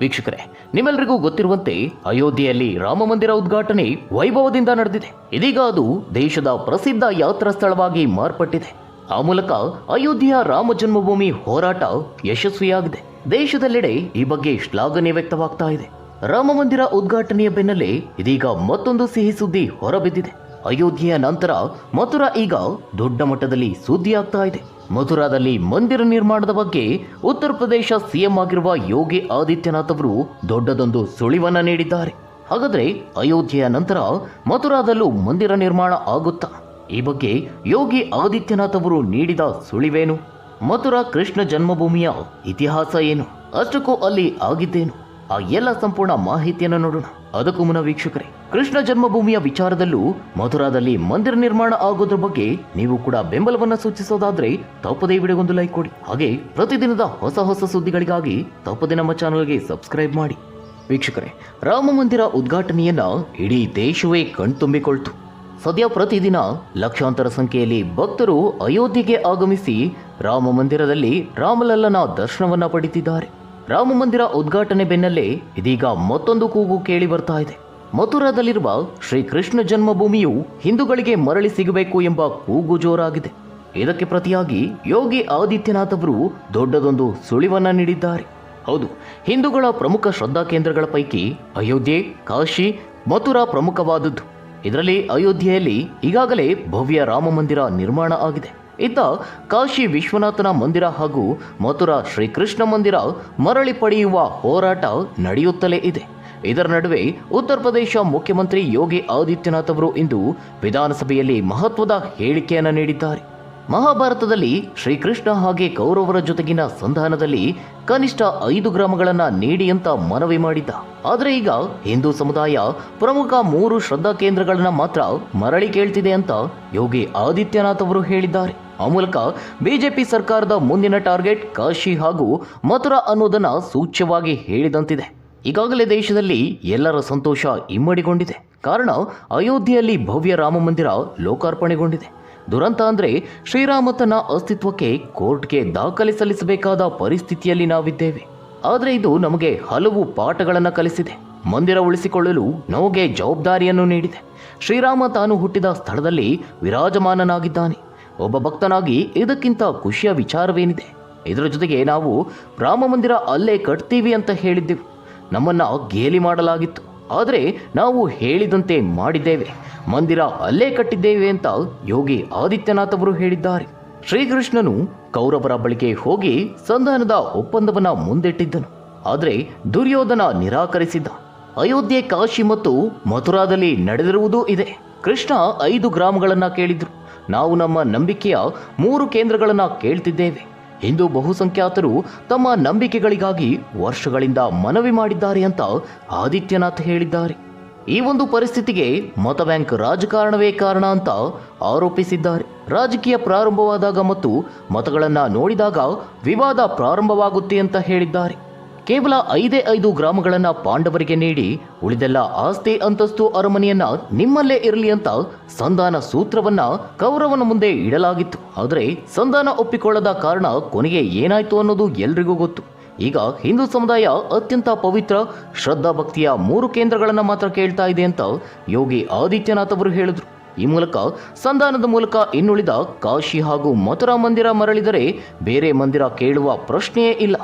ವೀಕ್ಷಕರೇ ನಿಮ್ಮೆಲ್ಲರಿಗೂ ಗೊತ್ತಿರುವಂತೆ ಅಯೋಧ್ಯೆಯಲ್ಲಿ ರಾಮ ಮಂದಿರ ಉದ್ಘಾಟನೆ ವೈಭವದಿಂದ ನಡೆದಿದೆ. ಇದೀಗ ಅದು ದೇಶದ ಪ್ರಸಿದ್ಧ ಯಾತ್ರಾ ಸ್ಥಳವಾಗಿ ಮಾರ್ಪಟ್ಟಿದೆ. ಆ ಮೂಲಕ ಅಯೋಧ್ಯೆಯ ರಾಮ ಜನ್ಮಭೂಮಿ ಹೋರಾಟ ಯಶಸ್ವಿಯಾಗಿದೆ. ದೇಶದೆಲ್ಲೆಡೆ ಈ ಬಗ್ಗೆ ಶ್ಲಾಘನೆ ವ್ಯಕ್ತವಾಗ್ತಾ ಇದೆ. ರಾಮ ಮಂದಿರ ಉದ್ಘಾಟನೆಯ ಬೆನ್ನಲ್ಲೇ ಇದೀಗ ಮತ್ತೊಂದು ಸಿಹಿ ಸುದ್ದಿ ಹೊರಬಿದ್ದಿದೆ. ಅಯೋಧ್ಯೆಯ ನಂತರ ಮಥುರಾ ಈಗ ದೊಡ್ಡ ಮಟ್ಟದಲ್ಲಿ ಸುದ್ದಿಯಾಗ್ತಾ ಇದೆ. ಮಥುರಾದಲ್ಲಿ ಮಂದಿರ ನಿರ್ಮಾಣದ ಬಗ್ಗೆ ಉತ್ತರ ಪ್ರದೇಶ ಸಿಎಂ ಆಗಿರುವ ಯೋಗಿ ಆದಿತ್ಯನಾಥ್ ಅವರು ದೊಡ್ಡದೊಂದು ಸುಳಿವನ್ನ ನೀಡಿದ್ದಾರೆ. ಹಾಗಾದ್ರೆ ಅಯೋಧ್ಯೆಯ ನಂತರ ಮಥುರಾದಲ್ಲೂ ಮಂದಿರ ನಿರ್ಮಾಣ ಆಗುತ್ತಾ? ಈ ಬಗ್ಗೆ ಯೋಗಿ ಆದಿತ್ಯನಾಥ್ ಅವರು ನೀಡಿದ ಸುಳಿವೇನು? ಮಥುರಾ ಕೃಷ್ಣ ಜನ್ಮಭೂಮಿಯ ಇತಿಹಾಸ ಏನು? ಅಷ್ಟಕ್ಕೂ ಅಲ್ಲಿ ಆಗಿದ್ದೇನು? ಆ ಎಲ್ಲ ಸಂಪೂರ್ಣ ಮಾಹಿತಿಯನ್ನು ನೋಡೋಣ. ಅದಕ್ಕೂ ಮುನ್ನ ವೀಕ್ಷಕರೇ ಕೃಷ್ಣ ಜನ್ಮಭೂಮಿಯ ವಿಚಾರದಲ್ಲೂ ಮಥುರಾದಲ್ಲಿ ಮಂದಿರ ನಿರ್ಮಾಣ ಆಗೋದ್ರ ಬಗ್ಗೆ ನೀವು ಕೂಡ ಬೆಂಬಲವನ್ನ ಸೂಚಿಸೋದಾದ್ರೆ ತಪ್ಪದೇ ವಿಡಿಯೋಗೊಂದು ಲೈಕ್ ಕೊಡಿ. ಹಾಗೆ ಪ್ರತಿದಿನದ ಹೊಸ ಹೊಸ ಸುದ್ದಿಗಳಿಗಾಗಿ ತಪ್ಪದೇ ನಮ್ಮ ಚಾನಲ್ಗೆ ಸಬ್ಸ್ಕ್ರೈಬ್ ಮಾಡಿ. ವೀಕ್ಷಕರೇ, ರಾಮ ಮಂದಿರ ಉದ್ಘಾಟನೆಯನ್ನ ಇಡೀ ದೇಶವೇ ಕಣ್ತುಂಬಿಕೊಳ್ತು. ಸದ್ಯ ಪ್ರತಿದಿನ ಲಕ್ಷಾಂತರ ಸಂಖ್ಯೆಯಲ್ಲಿ ಭಕ್ತರು ಅಯೋಧ್ಯೆಗೆ ಆಗಮಿಸಿ ರಾಮ ಮಂದಿರದಲ್ಲಿ ರಾಮಲಲ್ಲನ ದರ್ಶನವನ್ನ ಪಡೆದಿದ್ದಾರೆ ರಾಮ ಮಂದಿರ ಉದ್ಘಾಟನೆ ಬೆನ್ನಲ್ಲೇ ಇದೀಗ ಮತ್ತೊಂದು ಕೂಗು ಕೇಳಿ ಬರ್ತಾ ಇದೆ. ಮಥುರಾದಲ್ಲಿರುವ ಶ್ರೀಕೃಷ್ಣ ಜನ್ಮಭೂಮಿಯು ಹಿಂದೂಗಳಿಗೆ ಮರಳಿ ಸಿಗಬೇಕು ಎಂಬ ಕೂಗು ಜೋರಾಗಿದೆ. ಇದಕ್ಕೆ ಪ್ರತಿಯಾಗಿ ಯೋಗಿ ಆದಿತ್ಯನಾಥ್ ಅವರು ದೊಡ್ಡದೊಂದು ಸುಳಿವನ್ನ ನೀಡಿದ್ದಾರೆ. ಹೌದು, ಹಿಂದೂಗಳ ಪ್ರಮುಖ ಶ್ರದ್ಧಾ ಕೇಂದ್ರಗಳ ಪೈಕಿ ಅಯೋಧ್ಯೆ, ಕಾಶಿ, ಮಥುರಾ ಪ್ರಮುಖವಾದದ್ದು. ಇದರಲ್ಲಿ ಅಯೋಧ್ಯೆಯಲ್ಲಿ ಈಗಾಗಲೇ ಭವ್ಯ ರಾಮ ಮಂದಿರ ನಿರ್ಮಾಣ ಆಗಿದೆ. ಇತ್ತ ಕಾಶಿ ವಿಶ್ವನಾಥನ ಮಂದಿರ ಹಾಗೂ ಮಥುರಾ ಶ್ರೀಕೃಷ್ಣ ಮಂದಿರ ಮರಳಿ ಪಡೆಯುವ ಹೋರಾಟ ನಡೆಯುತ್ತಲೇ ಇದೆ. ಇದರ ನಡುವೆ ಉತ್ತರ ಪ್ರದೇಶ ಮುಖ್ಯಮಂತ್ರಿ ಯೋಗಿ ಆದಿತ್ಯನಾಥ್ ಅವರು ಇಂದು ವಿಧಾನಸಭೆಯಲ್ಲಿ ಮಹತ್ವದ ಹೇಳಿಕೆಯನ್ನು ನೀಡಿದ್ದಾರೆ. ಮಹಾಭಾರತದಲ್ಲಿ ಶ್ರೀಕೃಷ್ಣ ಹಾಗೆ ಕೌರವರ ಜೊತೆಗಿನ ಸಂಧಾನದಲ್ಲಿ ಕನಿಷ್ಠ ಐದು ಗ್ರಾಮಗಳನ್ನು ನೀಡಿ ಅಂತ ಮನವಿ ಮಾಡಿದ್ದ. ಆದರೆ ಈಗ ಹಿಂದೂ ಸಮುದಾಯ ಪ್ರಮುಖ ಮೂರು ಶ್ರದ್ಧಾ ಕೇಂದ್ರಗಳನ್ನು ಮಾತ್ರ ಮರಳಿ ಕೇಳ್ತಿದೆ ಅಂತ ಯೋಗಿ ಆದಿತ್ಯನಾಥ್ ಅವರು ಹೇಳಿದ್ದಾರೆ. ಆ ಮೂಲಕ ಬಿಜೆಪಿ ಸರ್ಕಾರದ ಮುಂದಿನ ಟಾರ್ಗೆಟ್ ಕಾಶಿ ಹಾಗೂ ಮಥುರಾ ಅನ್ನೋದನ್ನು ಸೂಚ್ಯವಾಗಿ ಹೇಳಿದಂತಿದೆ. ಈಗಾಗಲೇ ದೇಶದಲ್ಲಿ ಎಲ್ಲರ ಸಂತೋಷ ಇಮ್ಮಡಿಗೊಂಡಿದೆ. ಕಾರಣ, ಅಯೋಧ್ಯೆಯಲ್ಲಿ ಭವ್ಯ ರಾಮ ಮಂದಿರ ಲೋಕಾರ್ಪಣೆಗೊಂಡಿದೆ. ದುರಂತ ಅಂದರೆ ಶ್ರೀರಾಮ ತನ್ನ ಅಸ್ತಿತ್ವಕ್ಕೆ ಕೋರ್ಟ್ಗೆ ದಾಖಲೆ ಸಲ್ಲಿಸಬೇಕಾದ ಪರಿಸ್ಥಿತಿಯಲ್ಲಿ ನಾವಿದ್ದೇವೆ. ಆದರೆ ಇದು ನಮಗೆ ಹಲವು ಪಾಠಗಳನ್ನು ಕಲಿಸಿದೆ. ಮಂದಿರ ಉಳಿಸಿಕೊಳ್ಳಲು ನಮಗೆ ಜವಾಬ್ದಾರಿಯನ್ನು ನೀಡಿದೆ. ಶ್ರೀರಾಮ ತಾನು ಹುಟ್ಟಿದ ಸ್ಥಳದಲ್ಲಿ ವಿರಾಜಮಾನನಾಗಿದ್ದಾನೆ. ಒಬ್ಬ ಭಕ್ತನಾಗಿ ಇದಕ್ಕಿಂತ ಖುಷಿಯ ವಿಚಾರವೇನಿದೆ? ಇದರ ಜೊತೆಗೆ ನಾವು ರಾಮ ಮಂದಿರ ಅಲ್ಲೇ ಕಟ್ತೀವಿ ಅಂತ ಹೇಳಿದ್ದೆವು. ನಮ್ಮನ್ನ ಗೇಲಿ ಮಾಡಲಾಗಿತ್ತು. ಆದರೆ ನಾವು ಹೇಳಿದಂತೆ ಮಾಡಿದ್ದೇವೆ. ಮಂದಿರ ಅಲ್ಲೇ ಕಟ್ಟಿದ್ದೇವೆ ಅಂತ ಯೋಗಿ ಆದಿತ್ಯನಾಥ್ ಅವರು ಹೇಳಿದ್ದಾರೆ. ಶ್ರೀಕೃಷ್ಣನು ಕೌರವರ ಬಳಿಗೆ ಹೋಗಿ ಸಂಧಾನದ ಒಪ್ಪಂದವನ್ನ ಮುಂದಿಟ್ಟಿದ್ದನು. ಆದರೆ ದುರ್ಯೋಧನ ನಿರಾಕರಿಸಿದ್ದ ಅಯೋಧ್ಯೆ ಕಾಶಿ ಮತ್ತು ಮಥುರಾದಲ್ಲಿ ನಡೆದಿರುವುದೂ ಇದೆ. ಕೃಷ್ಣ ಐದು ಗ್ರಾಮಗಳನ್ನು ಕೇಳಿದ್ರು. ನಾವು ನಮ್ಮ ನಂಬಿಕೆಯ ಮೂರು ಕೇಂದ್ರಗಳನ್ನು ಕೇಳ್ತಿದ್ದೇವೆ. ಹಿಂದೂ ಬಹುಸಂಖ್ಯಾತರು ತಮ್ಮ ನಂಬಿಕೆಗಳಿಗಾಗಿ ವರ್ಷಗಳಿಂದ ಮನವಿ ಮಾಡಿದ್ದಾರೆ ಅಂತ ಆದಿತ್ಯನಾಥ್ ಹೇಳಿದ್ದಾರೆ. ಈ ಒಂದು ಪರಿಸ್ಥಿತಿಗೆ ಮತ ಬ್ಯಾಂಕ್ ರಾಜಕಾರಣವೇ ಕಾರಣ ಅಂತ ಆರೋಪಿಸಿದ್ದಾರೆ. ರಾಜಕೀಯ ಪ್ರಾರಂಭವಾದಾಗ ಮತ್ತು ಮತಗಳನ್ನು ನೋಡಿದಾಗ ವಿವಾದ ಪ್ರಾರಂಭವಾಗುತ್ತೆ ಅಂತ ಹೇಳಿದ್ದಾರೆ. ಕೇವಲ ಐದೇ ಐದು ಗ್ರಾಮಗಳನ್ನ ಪಾಂಡವರಿಗೆ ನೀಡಿ ಉಳಿದೆಲ್ಲ ಆಸ್ತಿ ಅಂತಸ್ತು ಅರಮನೆಯನ್ನ ನಿಮ್ಮಲ್ಲೇ ಇರಲಿ ಅಂತ ಸಂಧಾನ ಸೂತ್ರವನ್ನ ಕೌರವನ ಮುಂದೆ ಇಡಲಾಗಿತ್ತು. ಆದರೆ ಸಂಧಾನ ಒಪ್ಪಿಕೊಳ್ಳದ ಕಾರಣ ಕೊನೆಗೆ ಏನಾಯ್ತು ಅನ್ನೋದು ಎಲ್ರಿಗೂ ಗೊತ್ತು. ಈಗ ಹಿಂದೂ ಸಮುದಾಯ ಅತ್ಯಂತ ಪವಿತ್ರ ಶ್ರದ್ಧಾ ಭಕ್ತಿಯ ಮೂರು ಕೇಂದ್ರಗಳನ್ನು ಮಾತ್ರ ಕೇಳ್ತಾ ಇದೆ ಅಂತ ಯೋಗಿ ಆದಿತ್ಯನಾಥ್ ಅವರು ಹೇಳಿದ್ರು. ಈ ಮೂಲಕ ಸಂಧಾನದ ಮೂಲಕ ಇನ್ನುಳಿದ ಕಾಶಿ ಹಾಗೂ ಮಥುರಾ ಮಂದಿರ ಮರಳಿದರೆ ಬೇರೆ ಮಂದಿರ ಕೇಳುವ ಪ್ರಶ್ನೆಯೇ ಇಲ್ಲ.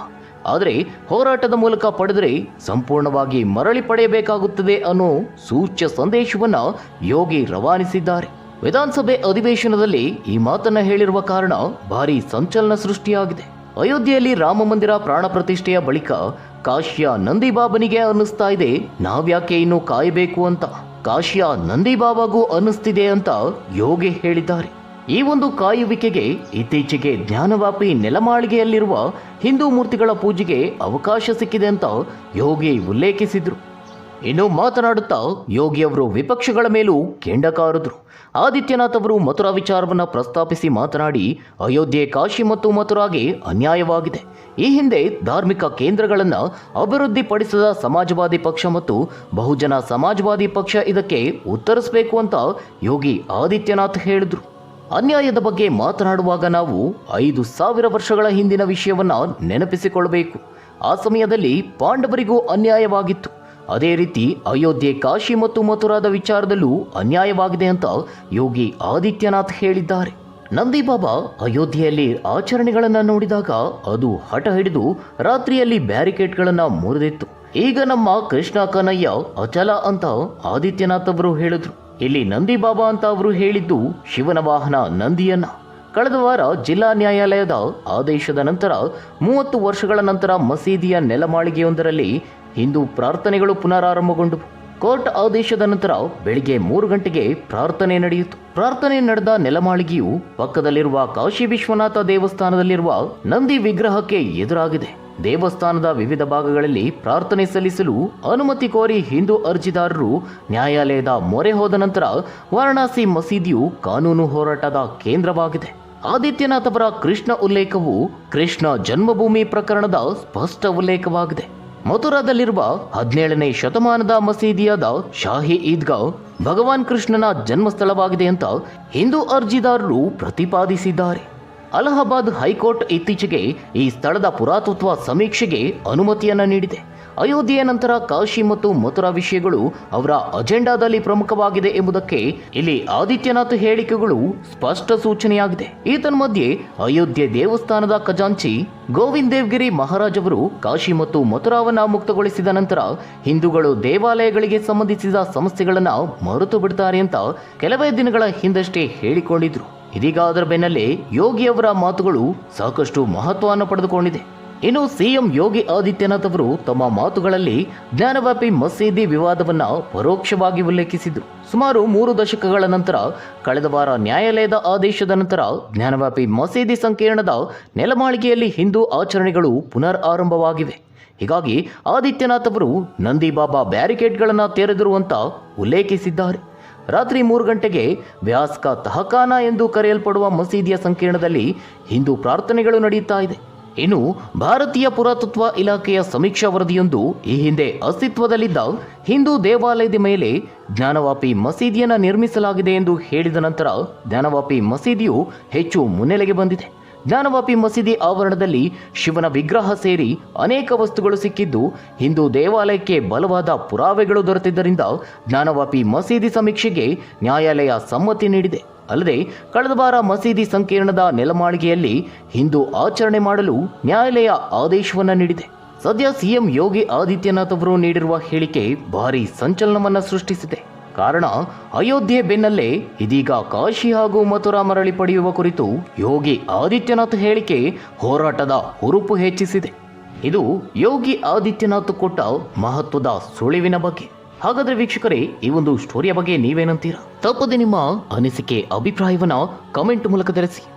ಆದರೆ ಹೋರಾಟದ ಮೂಲಕ ಪಡೆದರೆ ಸಂಪೂರ್ಣವಾಗಿ ಮರಳಿ ಪಡೆಯಬೇಕಾಗುತ್ತದೆ ಅನ್ನೋ ಸೂಚ್ಯ ಸಂದೇಶವನ್ನು ಯೋಗಿ ರವಾನಿಸಿದ್ದಾರೆ. ವಿಧಾನಸಭೆ ಅಧಿವೇಶನದಲ್ಲಿ ಈ ಮಾತನ್ನ ಹೇಳಿರುವ ಕಾರಣ ಭಾರಿ ಸಂಚಲನ ಸೃಷ್ಟಿಯಾಗಿದೆ. ಅಯೋಧ್ಯೆಯಲ್ಲಿ ರಾಮ ಮಂದಿರ ಪ್ರಾಣ ಪ್ರತಿಷ್ಠೆಯ ಬಳಿಕ ಕಾಶಿಯ ನಂದಿಬಾಬನಿಗೆ ಅನ್ನಿಸ್ತಾ ಇದೆ, ನಾವ್ಯಾಕೆ ಇನ್ನು ಕಾಯಬೇಕು ಅಂತ. ಕಾಶಿಯ ನಂದಿಬಾಬಾಗೂ ಅನ್ನಿಸ್ತಿದೆ ಅಂತ ಯೋಗಿ ಹೇಳಿದ್ದಾರೆ. ಈ ಒಂದು ಕಾಯುವಿಕೆಗೆ ಇತ್ತೀಚೆಗೆ ಜ್ಞಾನವಾಪಿ ನೆಲಮಾಳಿಗೆಯಲ್ಲಿರುವ ಹಿಂದೂ ಮೂರ್ತಿಗಳ ಪೂಜೆಗೆ ಅವಕಾಶ ಸಿಕ್ಕಿದೆ ಅಂತ ಯೋಗಿ ಉಲ್ಲೇಖಿಸಿದ್ರು. ಇನ್ನು ಮಾತನಾಡುತ್ತಾ ಯೋಗಿಯವರು ವಿಪಕ್ಷಗಳ ಮೇಲೂ ಕೆಂಡ ಕಾರಿದ್ರು. ಆದಿತ್ಯನಾಥ್ ಅವರು ಮಥುರಾ ವಿಚಾರವನ್ನು ಪ್ರಸ್ತಾಪಿಸಿ ಮಾತನಾಡಿ, ಅಯೋಧ್ಯೆ ಕಾಶಿ ಮತ್ತು ಮಥುರಾಗೆ ಅನ್ಯಾಯವಾಗಿದೆ. ಈ ಹಿಂದೆ ಧಾರ್ಮಿಕ ಕೇಂದ್ರಗಳನ್ನು ಅಭಿವೃದ್ಧಿಪಡಿಸಿದ ಸಮಾಜವಾದಿ ಪಕ್ಷ ಮತ್ತು ಬಹುಜನ ಸಮಾಜವಾದಿ ಪಕ್ಷ ಇದಕ್ಕೆ ಉತ್ತರಿಸಬೇಕು ಅಂತ ಯೋಗಿ ಆದಿತ್ಯನಾಥ್ ಹೇಳಿದ್ರು. ಅನ್ಯಾಯದ ಬಗ್ಗೆ ಮಾತನಾಡುವಾಗ ನಾವು ಐದು ಸಾವಿರ ವರ್ಷಗಳ ಹಿಂದಿನ ವಿಷಯವನ್ನು ನೆನಪಿಸಿಕೊಳ್ಳಬೇಕು. ಆ ಸಮಯದಲ್ಲಿ ಪಾಂಡವರಿಗೂ ಅನ್ಯಾಯವಾಗಿತ್ತು. ಅದೇ ರೀತಿ ಅಯೋಧ್ಯೆ ಕಾಶಿ ಮತ್ತು ಮಥುರಾದ ವಿಚಾರದಲ್ಲೂ ಅನ್ಯಾಯವಾಗಿದೆ ಅಂತ ಯೋಗಿ ಆದಿತ್ಯನಾಥ್ ಹೇಳಿದ್ದಾರೆ. ನಂದಿ ಬಾಬಾ ಅಯೋಧ್ಯೆಯಲ್ಲಿ ಆಚರಣೆಗಳನ್ನು ನೋಡಿದಾಗ ಅದು ಹಠ ಹಿಡಿದು ರಾತ್ರಿಯಲ್ಲಿ ಬ್ಯಾರಿಕೇಡ್ಗಳನ್ನು ಮುರಿದಿತ್ತು. ಈಗ ನಮ್ಮ ಕೃಷ್ಣ ಕನಯ್ಯ ಅಚಲ ಅಂತ ಆದಿತ್ಯನಾಥ್ ಅವರು ಹೇಳಿದ್ರು. ಇಲ್ಲಿ ನಂದಿ ಬಾಬಾ ಅಂತ ಅವರು ಹೇಳಿದ್ದು ಶಿವನ ವಾಹನ ನಂದಿಯನ್ನ. ಕಳೆದ ವಾರ ಜಿಲ್ಲಾ ನ್ಯಾಯಾಲಯದ ಆದೇಶದ ನಂತರ ಮೂವತ್ತು ವರ್ಷಗಳ ನಂತರ ಮಸೀದಿಯ ನೆಲಮಾಳಿಗೆಯೊಂದರಲ್ಲಿ ಹಿಂದೂ ಪ್ರಾರ್ಥನೆಗಳು ಪುನರಾರಂಭಗೊಂಡವು ಕೋರ್ಟ್ ಆದೇಶದ ನಂತರ ಬೆಳಿಗ್ಗೆ ಮೂರು ಗಂಟೆಗೆ ಪ್ರಾರ್ಥನೆ ನಡೆಯಿತು. ಪ್ರಾರ್ಥನೆ ನಡೆದ ನೆಲಮಾಳಿಗೆಯು ಪಕ್ಕದಲ್ಲಿರುವ ಕಾಶಿ ವಿಶ್ವನಾಥ ದೇವಸ್ಥಾನದಲ್ಲಿರುವ ನಂದಿ ವಿಗ್ರಹಕ್ಕೆ ಎದುರಾಗಿದೆ. ದೇವಸ್ಥಾನದ ವಿವಿಧ ಭಾಗಗಳಲ್ಲಿ ಪ್ರಾರ್ಥನೆ ಸಲ್ಲಿಸಲು ಅನುಮತಿ ಕೋರಿ ಹಿಂದೂ ಅರ್ಜಿದಾರರು ನ್ಯಾಯಾಲಯದ ಮೊರೆ ಹೋದ ನಂತರ ವಾರಣಾಸಿ ಮಸೀದಿಯು ಕಾನೂನು ಹೋರಾಟದ ಕೇಂದ್ರವಾಗಿದೆ. ಆದಿತ್ಯನಾಥ್ ಅವರ ಕೃಷ್ಣ ಉಲ್ಲೇಖವು ಕೃಷ್ಣ ಜನ್ಮಭೂಮಿ ಪ್ರಕರಣದ ಸ್ಪಷ್ಟ ಉಲ್ಲೇಖವಾಗಿದೆ. ಮಥುರಾದಲ್ಲಿರುವ ಹದಿನೇಳನೇ ಶತಮಾನದ ಮಸೀದಿಯಾದ ಶಾಹಿ ಈದ್ಗಾ ಭಗವಾನ್ ಕೃಷ್ಣನ ಜನ್ಮಸ್ಥಳವಾಗಿದೆ ಅಂತ ಹಿಂದೂ ಅರ್ಜಿದಾರರು ಪ್ರತಿಪಾದಿಸಿದ್ದಾರೆ. ಅಲಹಾಬಾದ್ ಹೈಕೋರ್ಟ್ ಇತ್ತೀಚೆಗೆ ಈ ಸ್ಥಳದ ಪುರಾತತ್ವ ಸಮೀಕ್ಷೆಗೆ ಅನುಮತಿಯನ್ನ ನೀಡಿದೆ. ಅಯೋಧ್ಯೆಯ ನಂತರ ಕಾಶಿ ಮತ್ತು ಮಥುರಾ ವಿಷಯಗಳು ಅವರ ಅಜೆಂಡಾದಲ್ಲಿ ಪ್ರಮುಖವಾಗಿದೆ ಎಂಬುದಕ್ಕೆ ಇಲ್ಲಿ ಆದಿತ್ಯನಾಥ್ ಹೇಳಿಕೆಗಳು ಸ್ಪಷ್ಟ ಸೂಚನೆಯಾಗಿದೆ. ಈತನ್ಮಧ್ಯೆ ಅಯೋಧ್ಯೆ ದೇವಸ್ಥಾನದ ಖಜಾಂಚಿ ಗೋವಿಂದ್ ದೇವ್ಗಿರಿ ಮಹಾರಾಜ್ ಅವರು ಕಾಶಿ ಮತ್ತು ಮಥುರಾವನ್ನು ಮುಕ್ತಗೊಳಿಸಿದ ನಂತರ ಹಿಂದೂಗಳು ದೇವಾಲಯಗಳಿಗೆ ಸಂಬಂಧಿಸಿದ ಸಮಸ್ಯೆಗಳನ್ನು ಮರೆತು ಬಿಡ್ತಾರೆ ಅಂತ ಕೆಲವೇ ದಿನಗಳ ಹಿಂದಷ್ಟೇ ಹೇಳಿಕೊಂಡಿದ್ರು. ಇದೀಗ ಅದರ ಬೆನ್ನಲ್ಲೇ ಯೋಗಿಯವರ ಮಾತುಗಳು ಸಾಕಷ್ಟು ಮಹತ್ವವನ್ನು ಪಡೆದುಕೊಂಡಿದೆ. ಇನ್ನು ಸಿಎಂ ಯೋಗಿ ಆದಿತ್ಯನಾಥ್ ಅವರು ತಮ್ಮ ಮಾತುಗಳಲ್ಲಿ ಜ್ಞಾನವ್ಯಾಪಿ ಮಸೀದಿ ವಿವಾದವನ್ನ ಪರೋಕ್ಷವಾಗಿ ಉಲ್ಲೇಖಿಸಿದ್ದು ಸುಮಾರು ಮೂರು ದಶಕಗಳ ನಂತರ ಕಳೆದ ವಾರ ನ್ಯಾಯಾಲಯದ ಆದೇಶದ ನಂತರ ಜ್ಞಾನವ್ಯಾಪಿ ಮಸೀದಿ ಸಂಕೀರ್ಣದ ನೆಲಮಾಳಿಗೆಯಲ್ಲಿ ಹಿಂದೂ ಆಚರಣೆಗಳು ಪುನರ್ ಆರಂಭವಾಗಿವೆ. ಹೀಗಾಗಿ ಆದಿತ್ಯನಾಥ್ ಅವರು ನಂದಿ ಬಾಬಾ ಬ್ಯಾರಿಕೇಡ್ಗಳನ್ನು ತೆರೆದಿರುವಂತ ಉಲ್ಲೇಖಿಸಿದ್ದಾರೆ. ರಾತ್ರಿ ಮೂರು ಗಂಟೆಗೆ ವ್ಯಾಸ್ಕ ತಹಕಾನ ಎಂದು ಕರೆಯಲ್ಪಡುವ ಮಸೀದಿಯ ಸಂಕೀರ್ಣದಲ್ಲಿ ಹಿಂದೂ ಪ್ರಾರ್ಥನೆಗಳು ನಡೆಯುತ್ತಾ ಇದೆ. ಇನ್ನು ಭಾರತೀಯ ಪುರಾತತ್ವ ಇಲಾಖೆಯ ಸಮೀಕ್ಷಾ ವರದಿಯೊಂದು ಈ ಹಿಂದೆ ಅಸ್ತಿತ್ವದಲ್ಲಿದ್ದ ಹಿಂದೂ ದೇವಾಲಯದ ಮೇಲೆ ಜ್ಞಾನವಾಪಿ ಮಸೀದಿಯನ್ನು ನಿರ್ಮಿಸಲಾಗಿದೆ ಎಂದು ಹೇಳಿದ ನಂತರ ಜ್ಞಾನವಾಪಿ ಮಸೀದಿಯು ಹೆಚ್ಚು ಮುನ್ನೆಲೆಗೆ ಬಂದಿದೆ. ಜ್ಞಾನವಾಪಿ ಮಸೀದಿ ಆವರಣದಲ್ಲಿ ಶಿವನ ವಿಗ್ರಹ ಸೇರಿ ಅನೇಕ ವಸ್ತುಗಳು ಸಿಕ್ಕಿದ್ದು, ಹಿಂದೂ ದೇವಾಲಯಕ್ಕೆ ಬಲವಾದ ಪುರಾವೆಗಳು ದೊರೆತಿದ್ದರಿಂದ ಜ್ಞಾನವಾಪಿ ಮಸೀದಿ ಸಮೀಕ್ಷೆಗೆ ನ್ಯಾಯಾಲಯ ಸಮ್ಮತಿ ನೀಡಿದೆ. ಅಲ್ಲದೆ, ಕಳೆದ ವಾರ ಮಸೀದಿ ಸಂಕೀರ್ಣದ ನೆಲಮಾಳಿಗೆಯಲ್ಲಿ ಹಿಂದೂ ಆಚರಣೆ ಮಾಡಲು ನ್ಯಾಯಾಲಯ ಆದೇಶವನ್ನು ನೀಡಿದೆ. ಸದ್ಯ ಸಿಎಂ ಯೋಗಿ ಆದಿತ್ಯನಾಥ್ ಅವರು ನೀಡಿರುವ ಹೇಳಿಕೆ ಭಾರೀ ಸಂಚಲನವನ್ನು ಸೃಷ್ಟಿಸಿದೆ. ಕಾರಣ ಅಯೋಧ್ಯೆ ಬೆನ್ನಲ್ಲೇ ಇದೀಗ ಕಾಶಿ ಹಾಗೂ ಮಥುರಾ ಮರಳಿ ಪಡೆಯುವ ಕುರಿತು ಯೋಗಿ ಆದಿತ್ಯನಾಥ್ ಹೇಳಿಕೆ ಹೋರಾಟದ ಹುರುಪು ಹೆಚ್ಚಿಸಿದೆ. ಇದು ಯೋಗಿ ಆದಿತ್ಯನಾಥ್ ಕೊಟ್ಟ ಮಹತ್ವದ ಸುಳಿವಿನ ಬಗ್ಗೆ. ಹಾಗಾದ್ರೆ ವೀಕ್ಷಕರೇ, ಈ ಒಂದು ಸ್ಟೋರಿಯ ಬಗ್ಗೆ ನೀವೇನಂತೀರಾ? ತಪ್ಪದೆ ನಿಮ್ಮ ಅನಿಸಿಕೆ, ಅಭಿಪ್ರಾಯವನ್ನ ಕಮೆಂಟ್ ಮೂಲಕ ತಿಳಿಸಿ.